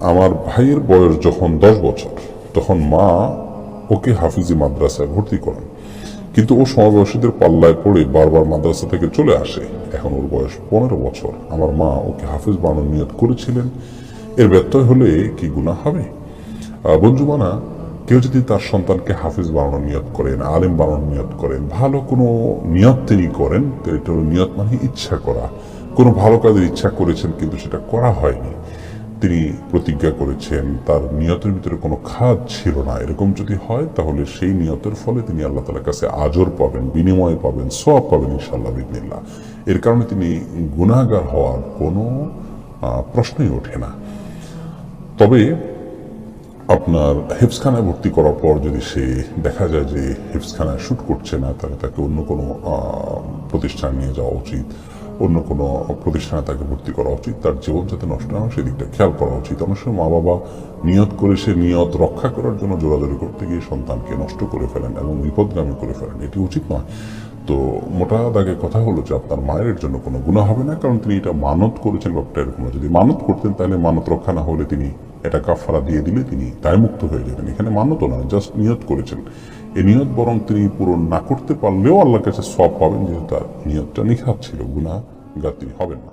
আমার ভাইয়ের বয়স যখন দশ বছর, তখন মা ওকে হাফিজি মাদ্রাসায় ভর্তি করেন। কিন্তু ও সমবয়সীদের পাল্লায় পড়ে বারবার মাদ্রাসা থেকে চলে আসে। এখন ওর বয়স পনেরো বছর। আমার মা ওকে হাফিজ বানানোর নিয়ত করেছিলেন। এর ব্যত্যয় হলে কি গুণা হবে? বঞ্জুমানা কেউ যদি তার সন্তানকে হাফিজ বানানোর নিয়ত করেন, আলেম বানানোর নিয়ত করেন, ভালো কোনো নিয়ত তিনি করেন, তো এটা নিয়ত মানে ইচ্ছা করা। কোনো ভালো কাজের ইচ্ছা করেছেন, কিন্তু সেটা করা হয়নি। তিনি প্রতিজ্ঞা করেছেন, তার নিয়তের ভিতরে কোনো খাদ ছিল না। এরকম যদি হয়, তাহলে সেই নিয়তের ফলে তিনি আল্লাহ তালার কাছে আজর পাবেন, বিনিময় পাবেন সব পাবেন ইনশাল্লাহ বিদিনিল্লাহ এর কারণে তিনি গুণাগার হওয়ার কোনো প্রশ্নই ওঠে না। তবে আপনার হেফসখানায় ভর্তি করার পর যদি সে দেখা যায় যে হেফসখানায় শ্যুট করছে না, তাহলে তাকে অন্য কোনো প্রতিষ্ঠান নিয়ে যাওয়া উচিত। অন্য কোনো প্রতিষ্ঠানে তাকে ভর্তি করা উচিত, তার জীবন যাতে নষ্ট না হয়, সেদিকটা খেয়াল করা উচিত। অনেক সময় মা বাবা নিয়ত করে সে নিয়ত রক্ষা করার জন্য জোরাজোরি করতে গিয়ে সন্তানকে নষ্ট করে ফেলেন এবং বিপদগামী করে ফেলেন। এটি উচিত নয়। তো মোটা দাগে কথা হলো যে আপনার মায়ের জন্য কোনো গুণা হবে না, কারণ তিনি এটা মানত করেছেন, ব্যাপারটা এরকম যদি মানত করতেন, তাহলে মানত রক্ষা না হলে তিনি এটা কাফারা দিয়ে দিলে তিনি দায়মুক্ত হয়ে যাবেন এখানে মানত না জাস্ট নিয়ত করেছেন। এই নিয়ত বরং তিনি পূরণ না করতে পারলেও আল্লাহর কাছে সব পাবেন, যেহেতু তার নিয়তটা নিখাত ছিল গুণা তিনি হবেন না।